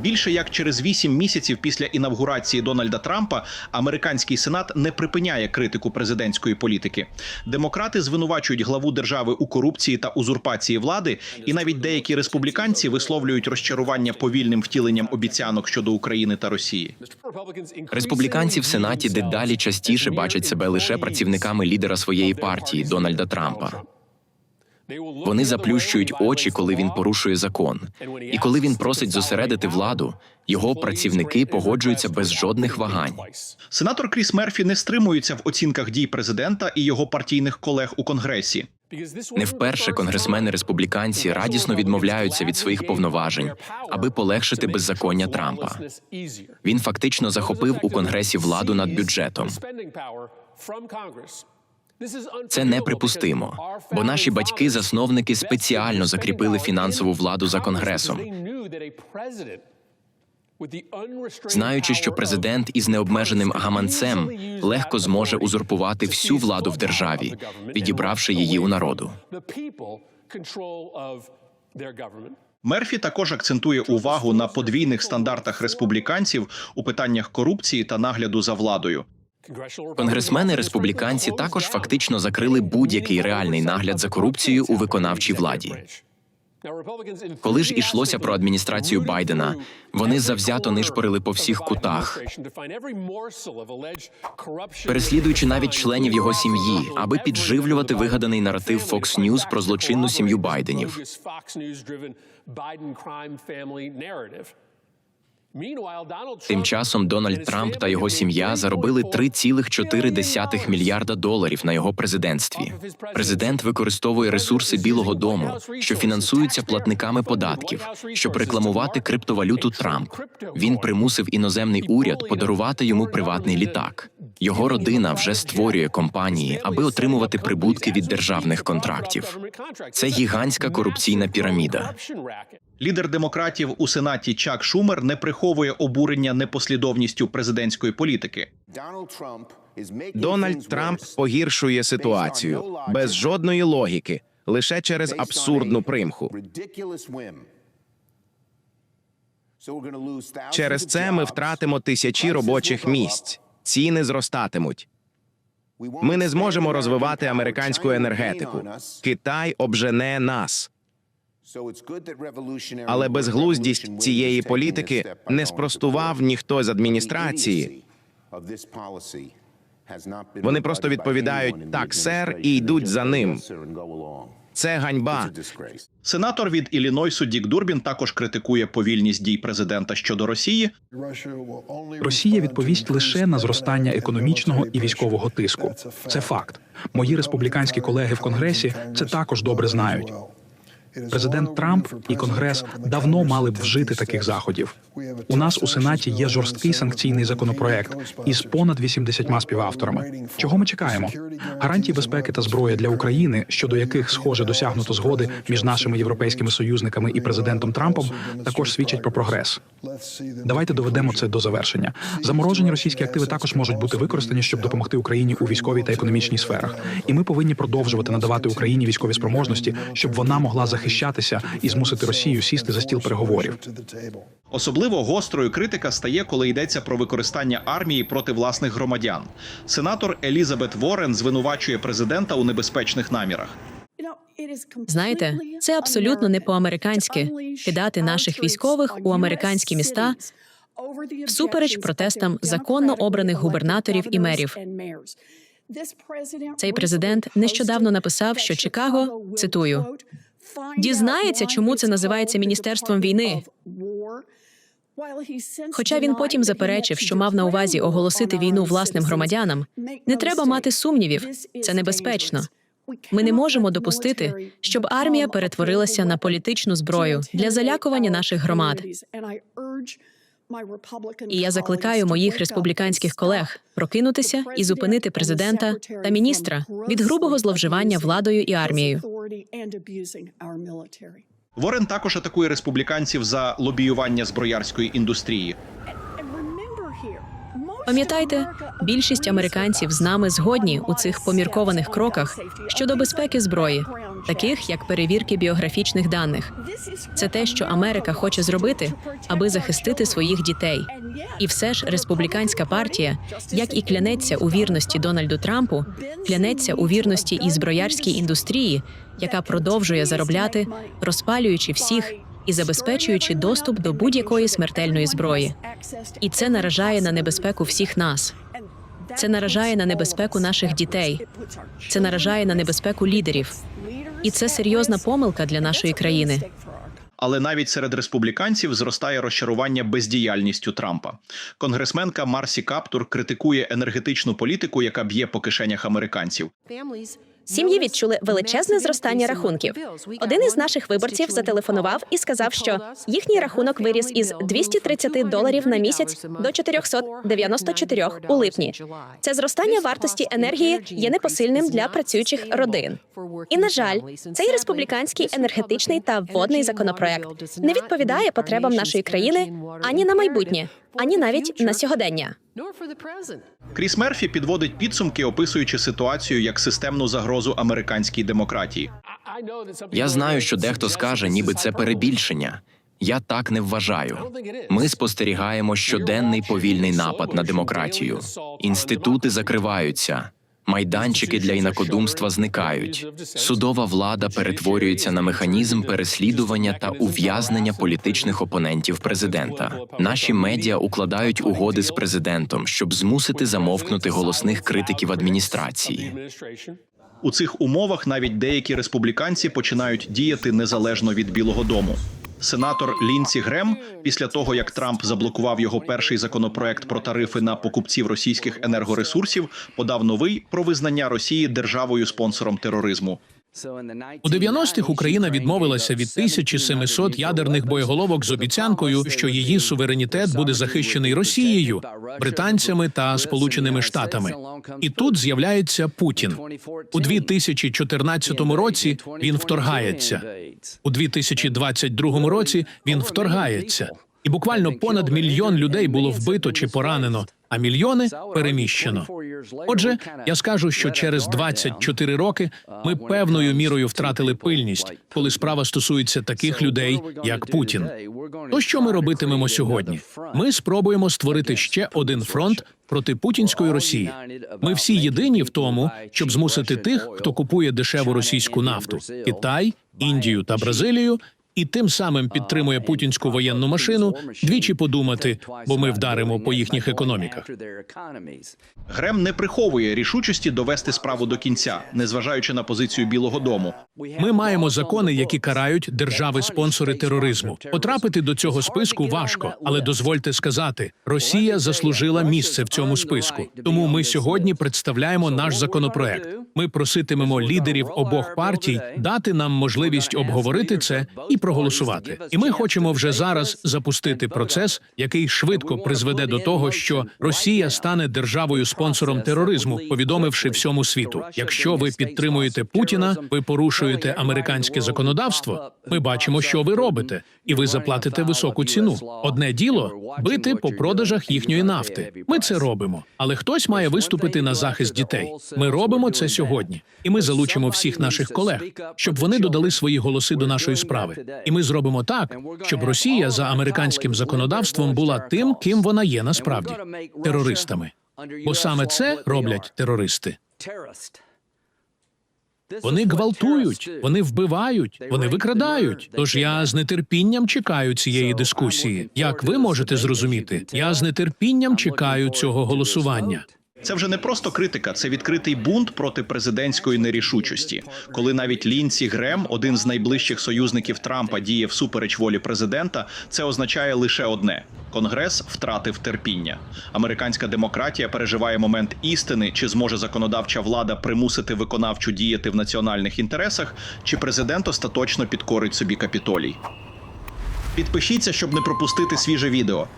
Більше як через вісім місяців після інавгурації Дональда Трампа американський сенат не припиняє критику президентської політики. Демократи звинувачують главу держави у корупції та узурпації влади, і навіть деякі республіканці висловлюють розчарування повільним втіленням обіцянок щодо України та Росії. Республіканці в Сенаті дедалі частіше бачать себе лише працівниками лідера своєї партії Дональда Трампа. Вони заплющують очі, коли він порушує закон. І коли він просить зосередити владу, його працівники погоджуються без жодних вагань. Сенатор Кріс Мерфі не стримується в оцінках дій президента і його партійних колег у конгресі. Не вперше конгресмени республіканці радісно відмовляються від своїх повноважень, аби полегшити беззаконня Трампа. Він фактично захопив у конгресі владу над бюджетом. Це неприпустимо, бо наші батьки-засновники спеціально закріпили фінансову владу за конгресом. знаючи, що президент із необмеженим гаманцем легко зможе узурпувати всю владу в державі, відібравши її у народу. Мерфі також акцентує увагу на подвійних стандартах республіканців у питаннях корупції та нагляду за владою. Конгресмени республіканці також фактично закрили будь-який реальний нагляд за корупцією у виконавчій владі. Коли ж ішлося про адміністрацію Байдена, вони завзято нишпорили по всіх кутах, переслідуючи навіть членів його сім'ї, аби підживлювати вигаданий наратив Fox News про злочинну сім'ю Байденів. Тим часом Дональд Трамп та його сім'я заробили 3,4 мільярда доларів на його президентстві. Президент використовує ресурси Білого Дому, що фінансуються платниками податків, щоб рекламувати криптовалюту Трамп. Він примусив іноземний уряд подарувати йому приватний літак. Його родина вже створює компанії, аби отримувати прибутки від державних контрактів. Це гігантська корупційна піраміда. Лідер демократів у сенаті Чак Шумер не приховує обурення непослідовністю президентської політики. Дональд Трамп погіршує ситуацію без жодної логіки, лише через абсурдну примху. Через це ми втратимо тисячі робочих місць. Ціни зростатимуть. Ми не зможемо розвивати американську енергетику. Китай обжене нас. Але безглуздість цієї політики не спростував ніхто з адміністрації. Вони просто відповідають так, сер, і йдуть за ним. Це ганьба. Сенатор від Іллінойсу Дік Дурбін також критикує повільність дій президента щодо Росії. Росія відповість лише на зростання економічного і військового тиску. Це факт. Мої республіканські колеги в конгресі це також добре знають. Президент Трамп і Конгрес давно мали б вжити таких заходів. У нас у сенаті є жорсткий санкційний законопроект із понад 80 співавторами. Чого ми чекаємо? Гарантії безпеки та зброя для України, щодо яких схоже досягнуто згоди між нашими європейськими союзниками і президентом Трампом, також свідчать про прогрес. Давайте доведемо це до завершення. Заморожені російські активи також можуть бути використані, щоб допомогти Україні у військовій та економічній сферах. І ми повинні продовжувати надавати Україні військові спроможності, щоб вона могла захищатися і змусити Росію сісти за стіл переговорів. Особливо гострою критика стає, коли йдеться про використання армії проти власних громадян. Сенатор Елізабет Ворен звинувачує президента у небезпечних намірах. Знаєте, це абсолютно не по-американськи кидати наших військових у американські міста всупереч протестам законно обраних губернаторів і мерів. Цей президент нещодавно написав, що Чикаго цитую дізнається, чому це називається міністерством війни. Хоча він потім заперечив, що мав на увазі оголосити війну власним громадянам. Не треба мати сумнівів. Це небезпечно. Ми не можемо допустити, щоб армія перетворилася на політичну зброю для залякування наших громад. І я закликаю моїх республіканських колег прокинутися і зупинити президента та міністра від грубого зловживання владою і армією. Ворен також атакує республіканців за лобіювання зброярської індустрії. Пам'ятайте, більшість американців з нами згодні у цих поміркованих кроках щодо безпеки зброї, таких як перевірки біографічних даних. Це те, що Америка хоче зробити, аби захистити своїх дітей. І все ж республіканська партія, як і клянеться у вірності Дональду Трампу, клянеться у вірності і зброярській індустрії, яка продовжує заробляти, розпалюючи всіх і забезпечуючи доступ до будь-якої смертельної зброї. І це наражає на небезпеку всіх нас. Це наражає на небезпеку наших дітей. Це наражає на небезпеку лідерів. І це серйозна помилка для нашої країни. Але навіть серед республіканців зростає розчарування бездіяльністю Трампа. Конгресменка Марсі Каптур критикує енергетичну політику, яка б'є по кишенях американців. Сім'ї відчули величезне зростання рахунків. Один із наших виборців зателефонував і сказав, що їхній рахунок виріс із 230 доларів на місяць до 494 у липні. Це зростання вартості енергії є непосильним для працюючих родин. І на жаль, цей республіканський енергетичний та водний законопроект не відповідає потребам нашої країни ані на майбутнє, ані навіть на сьогодення. Кріс Мерфі підводить підсумки, описуючи ситуацію як системну загрозу американській демократії. Я знаю, що дехто скаже, ніби це перебільшення. Я так не вважаю. Ми спостерігаємо щоденний повільний напад на демократію. Інститути закриваються. Майданчики для інакодумства зникають. Судова влада перетворюється на механізм переслідування та ув'язнення політичних опонентів президента. Наші медіа укладають угоди з президентом, щоб змусити замовкнути голосних критиків адміністрації. У цих умовах навіть деякі республіканці починають діяти незалежно від Білого Дому. Сенатор Лінсі Грем, після того як Трамп заблокував його перший законопроект про тарифи на покупців російських енергоресурсів, подав новий про визнання Росії державою спонсором тероризму. У 90-х Україна відмовилася від 1700 ядерних боєголовок з обіцянкою, що її суверенітет буде захищений Росією, британцями та Сполученими Штатами. І тут з'являється Путін. У 2014 році він вторгається. У 2022 році він вторгається. І буквально понад мільйон людей було вбито чи поранено, а мільйони переміщено. Отже, я скажу, що через 24 роки ми певною мірою втратили пильність, коли справа стосується таких людей, як Путін. То що ми робитимемо сьогодні? Ми спробуємо створити ще один фронт проти путінської Росії. Ми всі єдині в тому, щоб змусити тих, хто купує дешеву російську нафту Китай, Індію та Бразилію. І тим самим підтримує путінську воєнну машину двічі подумати, бо ми вдаримо по їхніх економіках. Грем не приховує рішучості довести справу до кінця, незважаючи на позицію Білого Дому. Ми маємо закони, які карають держави-спонсори тероризму. Потрапити до цього списку важко, але дозвольте сказати, Росія заслужила місце в цьому списку. Тому ми сьогодні представляємо наш законопроект. Ми проситимемо лідерів обох партій дати нам можливість обговорити це і проголосувати. І ми хочемо вже зараз запустити процес, який швидко призведе до того, що Росія стане державою спонсором тероризму, повідомивши всьому світу. Якщо ви підтримуєте Путіна, ви порушуєте американське законодавство. Ми бачимо, що ви робите, і ви заплатите високу ціну. Одне діло бити по продажах їхньої нафти. Ми це робимо, але хтось має виступити на захист дітей. Ми робимо це сьогодні, і ми залучимо всіх наших колег, щоб вони додали свої голоси до нашої справи. І ми зробимо так, щоб Росія за американським законодавством була тим, ким вона є насправді терористами. Бо саме це роблять терористи. Вони гвалтують, вони вбивають, вони викрадають. Тож я з нетерпінням чекаю цієї дискусії. Як ви можете зрозуміти, я з нетерпінням чекаю цього голосування. Це вже не просто критика, це відкритий бунт проти президентської нерішучості. Коли навіть Лінсі Грем, один з найближчих союзників Трампа, діє всупереч волі президента, це означає лише одне: Конгрес втратив терпіння. Американська демократія переживає момент істини, чи зможе законодавча влада примусити виконавчу діяти в національних інтересах, чи президент остаточно підкорить собі капітолій. Підпишіться, щоб не пропустити свіже відео.